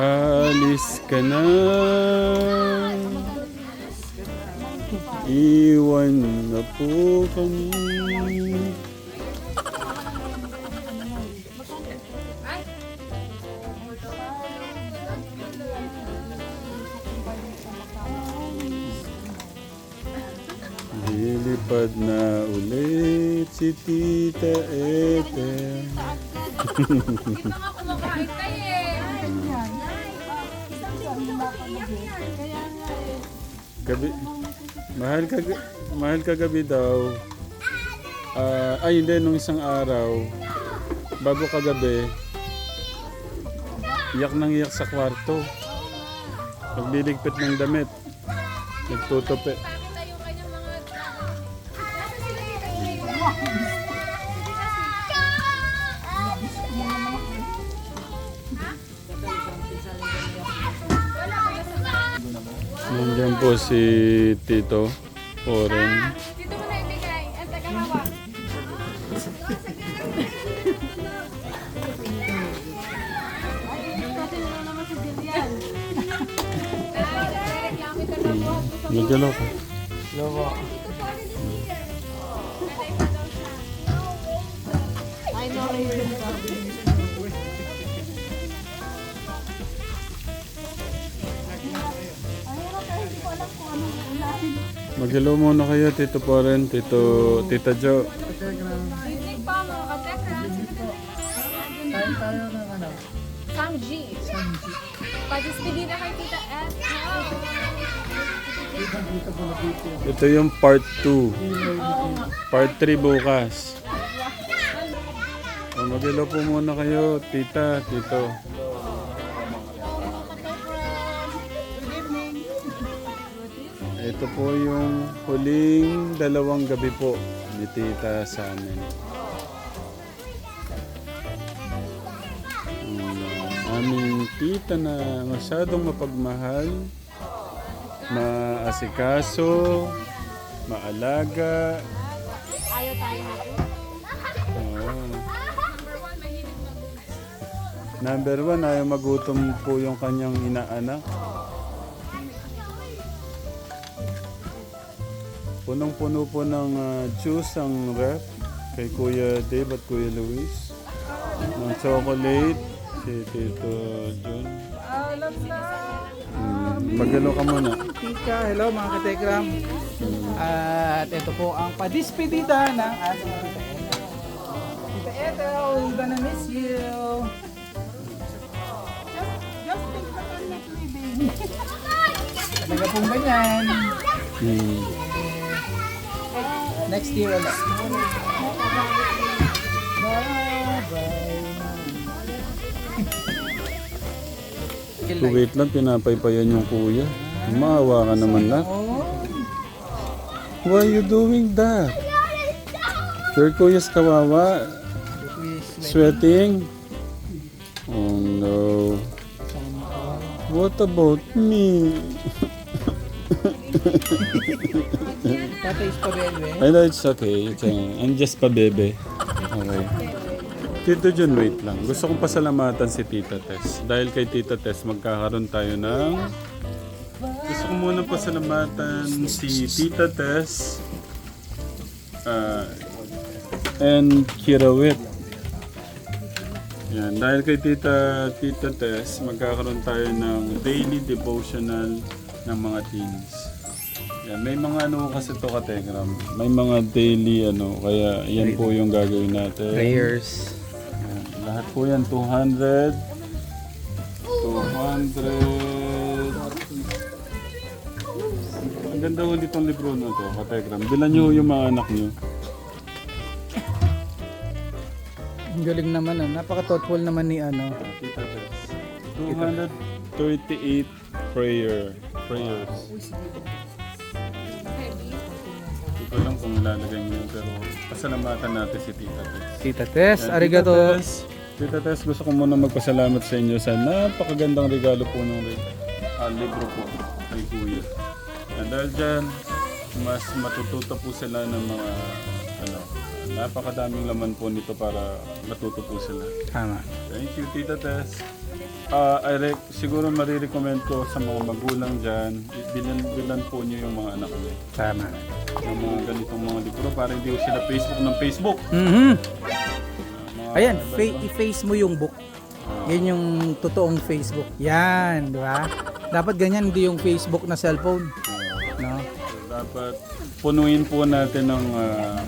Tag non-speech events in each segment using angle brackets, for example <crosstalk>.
Alis ka na. Iwan na po kami. Lilipad na ulit si Tita Ethel. Gabi, mahal ka, mahal ka gabi daw. Ah, ay hindi, nung isang araw, bago kagabi, iyak nang iyak sa kwarto. Nagliligpit ng damit. Nagtutupi. Nandiyan po si Tito Oren. Dito mo na ibigay. Ang tagahawak. Nagalo ka. Mag-hello muna kayo, Tito Poren, Tito, Tita Jo. Evening pa mo. Katekram. Tayo tayo ng ano? Samji. Padispedida kay Tita Ed. Dito po na dito. Ito yung part 2. Part 3 bukas. O, mag-hello po muna kayo, Tita, Tito. Ito po yung huling dalawang gabi po ni Tita sa amin. Aming tita na masyadong mapagmahal, maasikaso, maalaga. Ayaw tayo. Oo. Number one, ayaw magutom po yung kanyang inaanak. Punong-puno po ng ah, juice ang ref kay Kuya Dave at Kuya Luis. Ng chocolate, si Tito John. Mm, Magalo ka muna. Tika, hello mga katekram. At ito po ang padispedida ng ating Tita Ethel. Tita Ethel, we're gonna miss you. Just think na lang baby. <laughs> Talaga pong ganyan. Mm. Next year ulit. Bye-bye. Wait lang, pinapaypayan yung kuya. Maawa ka naman na. Why you doing that? Your kuya's kawawa. Sweating? Oh no. What about me? <laughs> Tatay is pa bebe. I know it's okay. It's, uh, I'm just pa bebe. Okay. Tito Jun, wait lang. Gusto kong pasalamatan si Tita Tess. Dahil kay Tita Tess, magkakaroon tayo ng... Gusto ko muna pasalamatan si Tita Tess uh, and Kirawit. Yan. Dahil kay Tita, Tita Tess, magkakaroon tayo ng daily devotional ng mga teens. Yan, may mga ano kasi to kategram. May mga daily ano, kaya yan po yung gagawin natin. Prayers. Yan, lahat po yan 200 200 Ang ganda ho nitong libro na to, kategram. Bilan nyo yung mga anak nyo. Ang galing naman ah. Napaka-thoughtful naman ni ano. Tita Tess. 238 prayer prayers. Ko lang kung lalagay yun, pero pasalamatan natin si Tita Tess. Tita Tess, Yan, arigato. Tita Tess, Tita Tess, gusto ko muna magpasalamat sa inyo sa napakagandang regalo po ng uh, libro po kay Kuya. And dahil dyan, mas matututo po sila ng mga ano, napakadaming laman po nito para matuto po sila. Tama. Thank you, Tita Tess. Ah, I rec- siguro marirecommend ko sa mga magulang dyan, bilan, bilan po niyo yung mga anak niyo. Tama. Yung mga ganitong mga libro para hindi sila Facebook ng Facebook. Mhm. Mga Ayan, iba- fa- i-face mo yung book. Yan yung totoong Facebook. Yan, di ba? Dapat ganyan, hindi yung Facebook na cellphone. No? Dapat punuin po natin ng ah,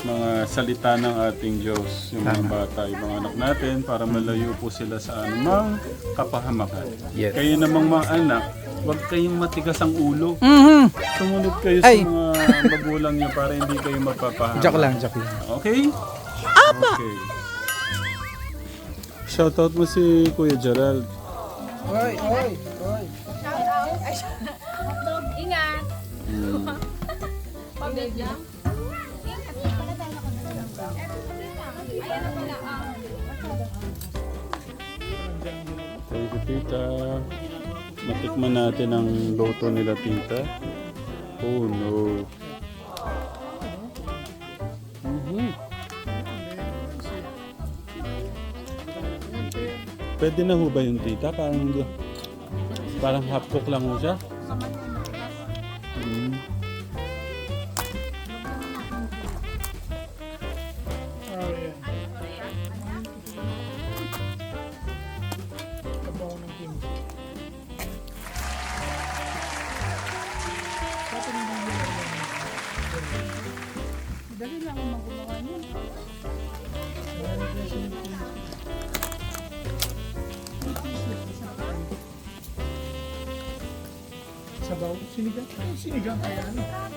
mga salita ng ating Diyos, yung mga bata, yung mga anak natin, para malayo po sila sa anumang kapahamakan. Yes. Kayo namang mga anak, huwag kayong matigas ang ulo. Mhm. Sumunod kayo Ay. sa mga magulang niyo para hindi kayo mapapahamak. Joke lang, joke lang. Okay? Apa! Okay. Shoutout mo si Kuya Gerald. Oy, oy, oy. Shout out. Ay, shout Ingat. Pamilya. Ingat. Ayan na pala. ah. Thank you, tita. Matikman natin ang loto nila, tita. Oh, no. Mhm. Pwede na ho ba yung tita? Parang, parang half cook lang ho siya. Sabaw, sinigang. Sinigang kaya ano?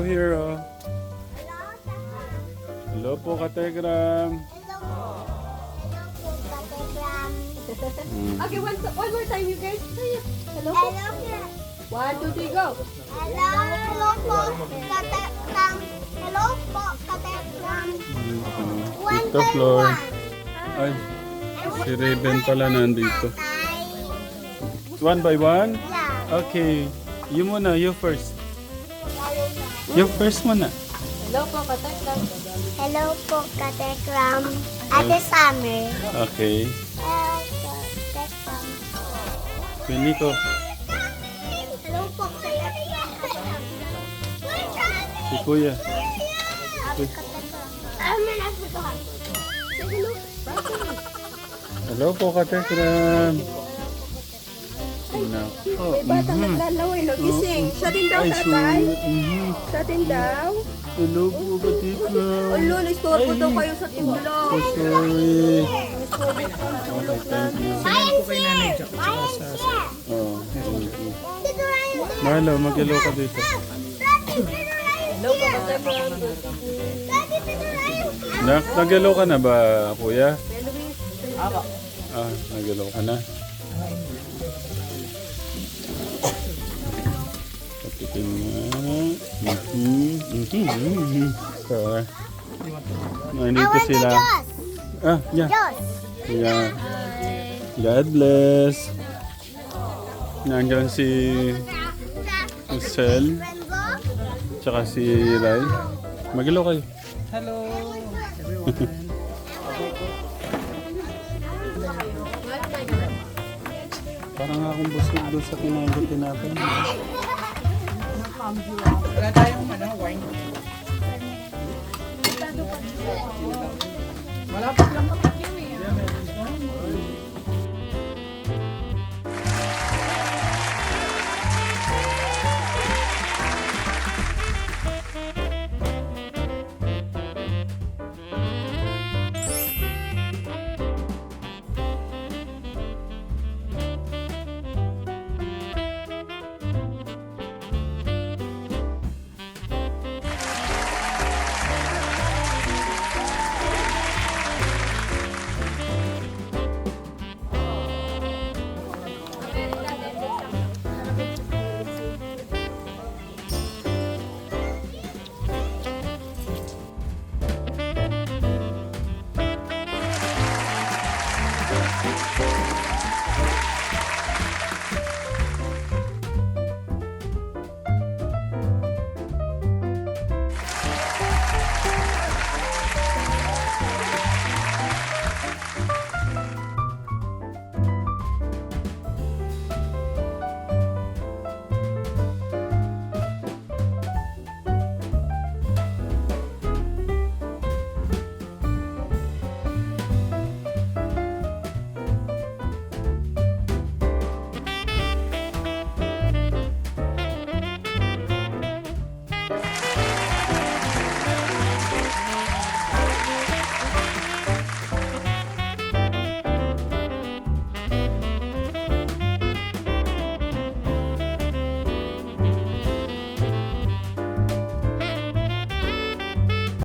Hello, hero. Hello po, Kategram. Okay, one, one more time, you guys. It. Hello po. One, two, three, go. Hello po, katekram. Hello po, katekram. One Flor. one. Ay, si Raven pala nandito. One by one? yeah. Okay. You muna, you first. You first muna. Hello po, katekram. Hello po, katekram. Ate Summer. Okay. Hello po, katekram. Pinito. Hello po, katekram. Si Kuya. Na? Hello. Hello po, Katekram. Nako. Bata mhm. naglalaway, no? Gising. Siya din daw, Ay, tatay. mhm. Siya din daw. Hello po, Katekram. Ulo, istorbo daw kayo sa timulong. So sorry. Okay, thank you. Ryan Kay Nanay. Jack. Oh, thank you. Marlo, mag-hello ka dito. Hello po. Na, nag-hello ka na ba, kuya? Ah, nag-hello ka na. Patikin nga. Mhm, mhm, mhm. Ah, I Nandito sila. Ah, yeah. Yeah. God bless. Nandiyan si Rainbow. tsaka si Rai. Mag-hello kayo. Hello, everyone. <laughs> Parang akong busog doon sa kinain tinapay. Wala tayong ano, wine. Malapit lang.